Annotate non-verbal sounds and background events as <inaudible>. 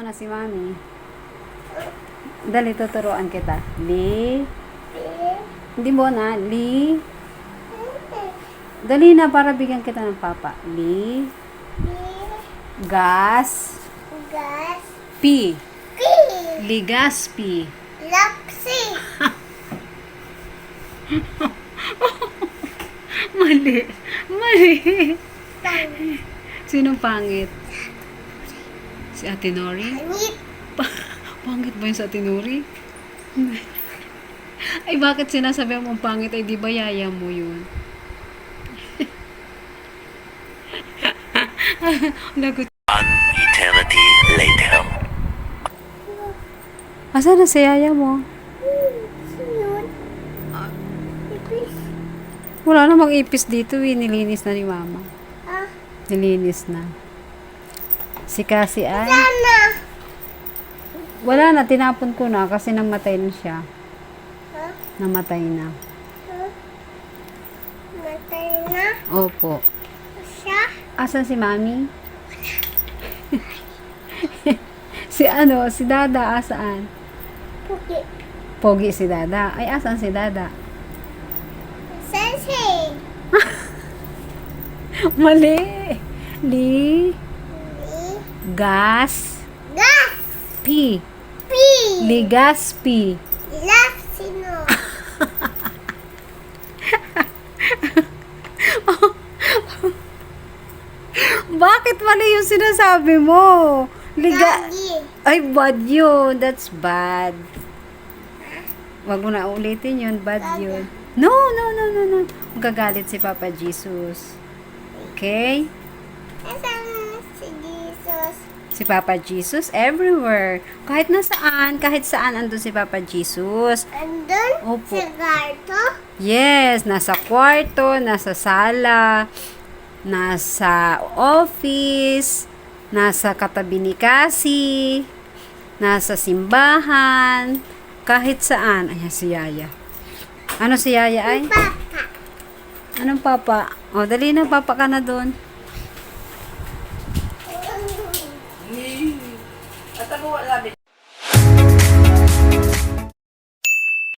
Ano na si Mami? Dali, tuturuan kita. Li. Hindi mo na. Li. Dali na para bigyan kita ng papa. Li. Gas. Gas. P. P. Ligaspi. Lapsi. <laughs> Mali. Mali. Sinong pangit? Si Ate Nori? <laughs> Pangit ba yun sa Ate Nori? <laughs> Ay, bakit sinasabi mo pangit? Ay, di ba yaya mo yun? <laughs> Lagot. One eternity later. Asa na si yaya mo? Wala namang ipis dito eh. Nilinis na ni mama. Ah. Nilinis na. Si Cassie ay... Sana. Wala na, tinapon ko na kasi namatay na siya. Ha? Namatay na. Ha? Matay na. Opo. Siya. Asan si mami? <laughs> si ano, si Dada, asaan? Puki. Pogi si Dada. Ay, asan si Dada? Sensei. <laughs> Mali. Li. Gas. Gas. P. P. Ligaspi. Lapsino. <laughs> Bakit mali yung sinasabi mo? Liga... Lagi. Ay, bad yun. That's bad. Wag mo na ulitin yun. Bad yun. No, no, no, no, no. Magagalit si Papa Jesus. Okay? Si Jesus? Si Papa Jesus everywhere. Kahit nasaan, kahit saan andun si Papa Jesus. Andun? Opo. Sa garto? Yes, nasa kwarto, nasa sala, nasa office, nasa katabi ni Cassie, nasa simbahan, kahit saan. Ayan si Yaya. Ano si Yaya ay? Papa. Anong papa? O, dali na, papa ka na doon. At ako wala